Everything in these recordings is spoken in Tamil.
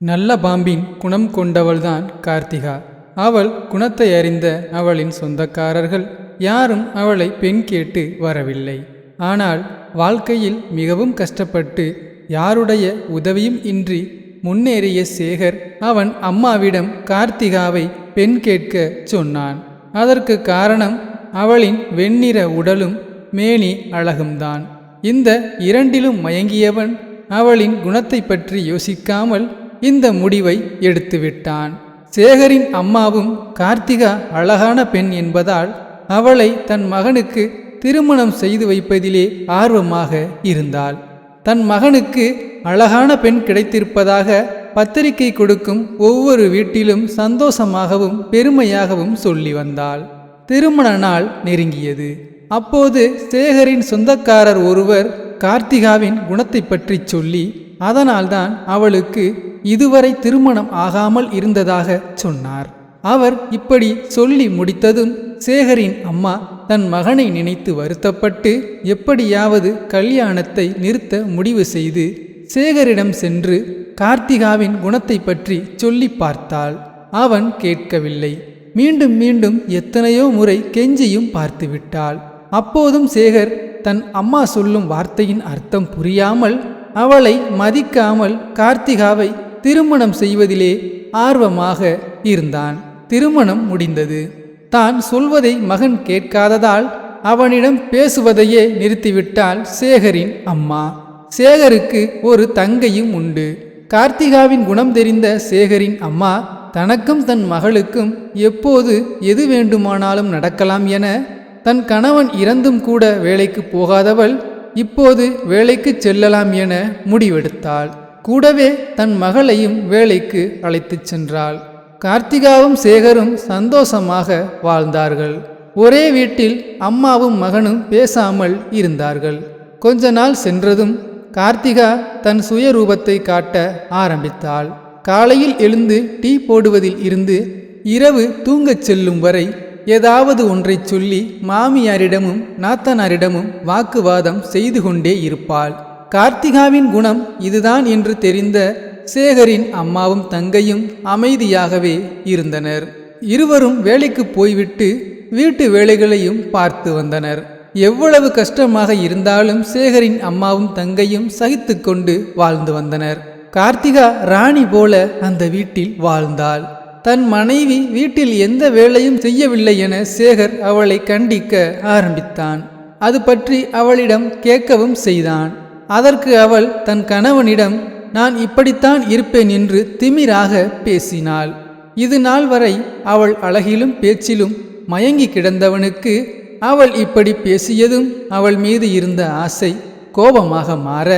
நல்ல பாம்பின் குணம் கொண்டவள்தான் கார்த்திகா. அவள் குணத்தை அறிந்த அவளின் சொந்தக்காரர்கள் யாரும் அவளை பெண் கேட்டு வரவில்லை. ஆனால் வாழ்க்கையில் மிகவும் கஷ்டப்பட்டு யாருடைய உதவியும் இன்றி முன்னேறிய சேகர் அவன் அம்மாவிடம் கார்த்திகாவை பெண் கேட்க சொன்னான். அதற்கு காரணம் அவளின் வெண்ணிற உடலும் மேனி அழகும்தான். இந்த இரண்டிலும் மயங்கியவன் அவளின் குணத்தை பற்றி யோசிக்காமல் இந்த முடிவை எடுத்துவிட்டான். சேகரின் அம்மாவும் கார்த்திகா அழகான பெண் என்பதால் அவளை தன் மகனுக்கு திருமணம் செய்து வைப்பதிலே ஆர்வமாக இருந்தாள். தன் மகனுக்கு அழகான பெண் கிடைத்திருப்பதாக பத்திரிகை கொடுக்கும் ஒவ்வொரு வீட்டிலும் சந்தோஷமாகவும் பெருமையாகவும் சொல்லி வந்தாள். திருமண நாள் நெருங்கியது. அப்போது சேகரின் சொந்தக்காரர் ஒருவர் கார்த்திகாவின் குணத்தை பற்றி சொல்லி அதனால்தான் அவளுக்கு இதுவரை திருமணம் ஆகாமல் இருந்ததாக சொன்னார். அவர் இப்படி சொல்லி முடித்ததும் சேகரின் அம்மா தன் மகனை நினைத்து வருத்தப்பட்டு எப்படியாவது கல்யாணத்தை நிறுத்த முடிவு செய்து சேகரிடம் சென்று கார்த்திகாவின் குணத்தை பற்றி சொல்லி பார்த்தாள். அவன் கேட்கவில்லை. மீண்டும் மீண்டும் எத்தனையோ முறை கெஞ்சியும் பார்த்துவிட்டாள் அப்போதும் சேகர் தன் அம்மா சொல்லும் வார்த்தையின் அர்த்தம் புரியாமல் அவளை மதிக்காமல் கார்த்திகாவை திருமணம் செய்வதிலே ஆர்வமாக இருந்தான். திருமணம் முடிந்தது. தான் சொல்வதை மகன் கேட்காததால் அவனிடம் பேசுவதையே நிறுத்திவிட்டாள் சேகரின் அம்மா. சேகருக்கு ஒரு தங்கையும் உண்டு. கார்த்திகாவின் குணம் தெரிந்த சேகரின் அம்மா தனக்கும் தன் மகளுக்கும் எப்போது எது வேண்டுமானாலும் நடக்கலாம் என தன் கணவன் இறந்தும் கூட வேலைக்கு போகாதவள் இப்போது வேலைக்கு செல்லலாம் என முடிவெடுத்தாள். கூடவே தன் மகளையும் வேலைக்கு அழைத்துச் சென்றாள். கார்த்திகாவும் சேகரும் சந்தோஷமாக வாழ்ந்தார்கள். ஒரே வீட்டில் அம்மாவும் மகனும் பேசாமல் இருந்தார்கள். கொஞ்ச நாள் சென்றதும் கார்த்திகா தன் சுயரூபத்தை காட்ட ஆரம்பித்தாள். காலையில் எழுந்து டீ போடுவதில் இருந்து இரவு தூங்கச் செல்லும் வரை ஏதாவது ஒன்றைச் சொல்லி மாமியாரிடமும் நாத்தனாரிடமும் வாக்குவாதம் செய்து கொண்டே இருப்பாள். கார்த்திகாவின் குணம் இதுதான் என்று தெரிந்த சேகரின் அம்மாவும் தங்கையும் அமைதியாகவே இருந்தனர். இருவரும் வேலைக்கு போய்விட்டு வீட்டு வேலைகளையும் பார்த்து வந்தனர். எவ்வளவு கஷ்டமாக இருந்தாலும் சேகரின் அம்மாவும் தங்கையும் சகித்து கொண்டு வாழ்ந்து வந்தனர். கார்த்திகா ராணி போல அந்த வீட்டில் வாழ்ந்தாள். தன் மனைவி வீட்டில் எந்த வேலையும் செய்யவில்லை என சேகர் அவளை கண்டிக்க ஆரம்பித்தான். அது பற்றி அவளிடம் கேட்கவும் செய்தான். அதற்கு அவள் தன் கணவனிடம் நான் இப்படித்தான் இருப்பேன் என்று திமிராக பேசினாள். இது நாள் வரை அவள் அழகிலும் பேச்சிலும் மயங்கி கிடந்தவனுக்கு அவள் இப்படி பேசியதும் அவள் மீது இருந்த ஆசை கோபமாக மாற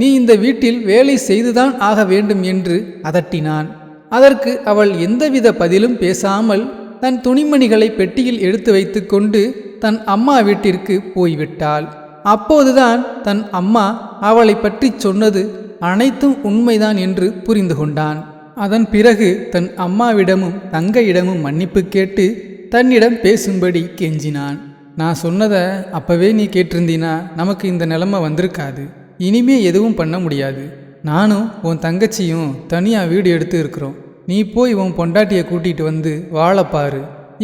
நீ இந்த வீட்டில் வேலை செய்துதான் ஆக வேண்டும் என்று அதட்டினான். அதற்கு அவள் எந்தவித பதிலும் பேசாமல் தன் துணிமணிகளை பெட்டியில் எடுத்து வைத்துக்கொண்டு தன் அம்மா வீட்டிற்கு போய்விட்டாள். அப்போதுதான் தன் அம்மா அவளை பற்றி சொன்னது அனைத்தும் உண்மைதான் என்று புரிந்து கொண்டான். அதன் பிறகு தன் அம்மாவிடமும் தங்கையிடமும் மன்னிப்பு கேட்டு தன்னிடம் பேசும்படி கெஞ்சினான். நான் சொன்னதை அப்பவே நீ கேட்டிருந்தீனா? நமக்கு இந்த நிலைமை வந்திருக்காது. இனிமே எதுவும் பண்ண முடியாது. நானும் உன் தங்கச்சியும் தனியாக வீடு எடுத்து இருக்கிறோம். நீ போய் உன் பொண்டாட்டியை கூட்டிகிட்டு வந்து வாழப்பாரு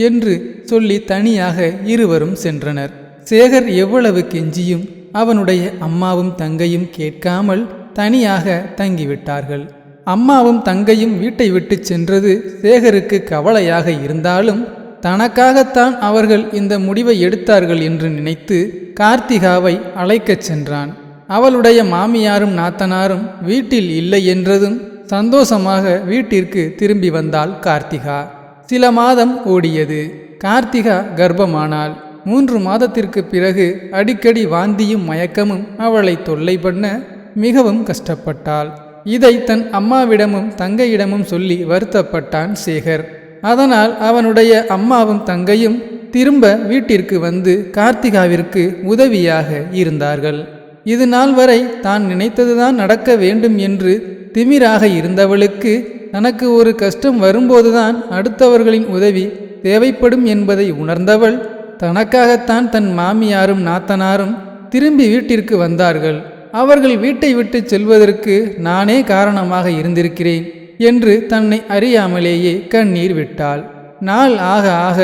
என்று சொல்லி தனியாக இருவரும் சென்றனர். சேகர் எவ்வளவு கெஞ்சியும் அவனுடைய அம்மாவும் தங்கையும் கேட்காமல் தனியாக தங்கிவிட்டார்கள். அம்மாவும் தங்கையும் வீட்டை விட்டு சென்றது சேகருக்கு கவலையாக இருந்தாலும் தனக்காகத்தான் அவர்கள் இந்த முடிவை எடுத்தார்கள் என்று நினைத்து கார்த்திகாவை அழைக்கச் சென்றான். அவளுடைய மாமியாரும் நாத்தனாரும் வீட்டில் இல்லை என்றதும் சந்தோஷமாக வீட்டிற்கு திரும்பி வந்தாள் கார்த்திகா. சில மாதம் ஓடியது. கார்த்திகா கர்ப்பமானாள். மூன்று மாதத்திற்கு பிறகு அடிக்கடி வாந்தியும் மயக்கமும் அவளை தொல்லை பண்ண மிகவும் கஷ்டப்பட்டாள். இதை தன் அம்மாவிடமும் தங்கையிடமும் சொல்லி வருத்தப்பட்டான் சேகர். அதனால் அவனுடைய அம்மாவும் தங்கையும் திரும்ப வீட்டிற்கு வந்து கார்த்திகாவிற்கு உதவியாக இருந்தார்கள். இது நாள் வரை தான் நினைத்ததுதான் நடக்க வேண்டும் என்று திமிராக இருந்தவளுக்கு தனக்கு ஒரு கஷ்டம் வரும்போதுதான் அடுத்தவர்களின் உதவி தேவைப்படும் என்பதை உணர்ந்தவள் தனக்காகத்தான் தன் மாமியாரும் நாத்தனாரும் திரும்பி வீட்டிற்கு வந்தார்கள். அவர்கள் வீட்டை விட்டு செல்வதற்கு நானே காரணமாக இருந்திருக்கிறேன் என்று தன்னை அறியாமலேயே கண்ணீர் விட்டாள். நாள் ஆக ஆக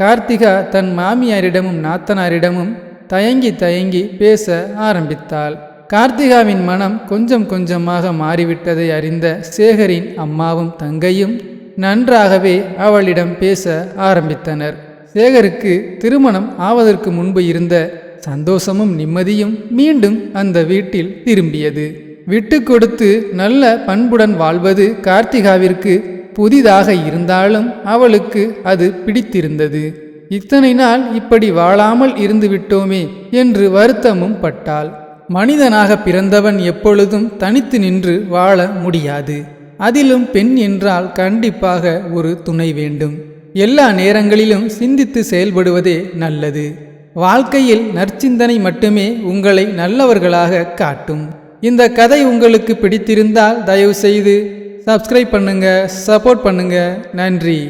கார்த்திகா தன் மாமியாரிடமும் நாத்தனாரிடமும் தயங்கி தயங்கி பேச ஆரம்பித்தாள். கார்த்திகாவின் மனம் கொஞ்சம் கொஞ்சமாக மாறிவிட்டதை அறிந்த சேகரின் அம்மாவும் தங்கையும் நன்றாகவே அவளிடம் பேச ஆரம்பித்தனர். சேகருக்கு திருமணம் ஆவதற்கு முன்பு இருந்த சந்தோஷமும் நிம்மதியும் மீண்டும் அந்த வீட்டில் திரும்பியது. விட்டு கொடுத்து நல்ல பண்புடன் வாழ்வது கார்த்திகாவிற்கு புதிதாக இருந்தாலும் அவளுக்கு அது பிடித்திருந்தது. இத்தனை நாள் இப்படி வாழாமல் இருந்து விட்டோமே என்று வருத்தமும் பட்டாள். மனிதனாக பிறந்தவன் எப்பொழுதும் தனித்து நின்று வாழ முடியாது. அதிலும் பெண் என்றால் கண்டிப்பாக ஒரு துணை வேண்டும். எல்லா நேரங்களிலும் சிந்தித்து செயல்படுவதே நல்லது. வாழ்க்கையில் நற்சிந்தனை மட்டுமே உங்களை நல்லவர்களாக காட்டும். இந்த கதை உங்களுக்கு பிடித்திருந்தால் தயவு செய்து சப்ஸ்கிரைப் பண்ணுங்க சப்போர்ட் பண்ணுங்க. நன்றி.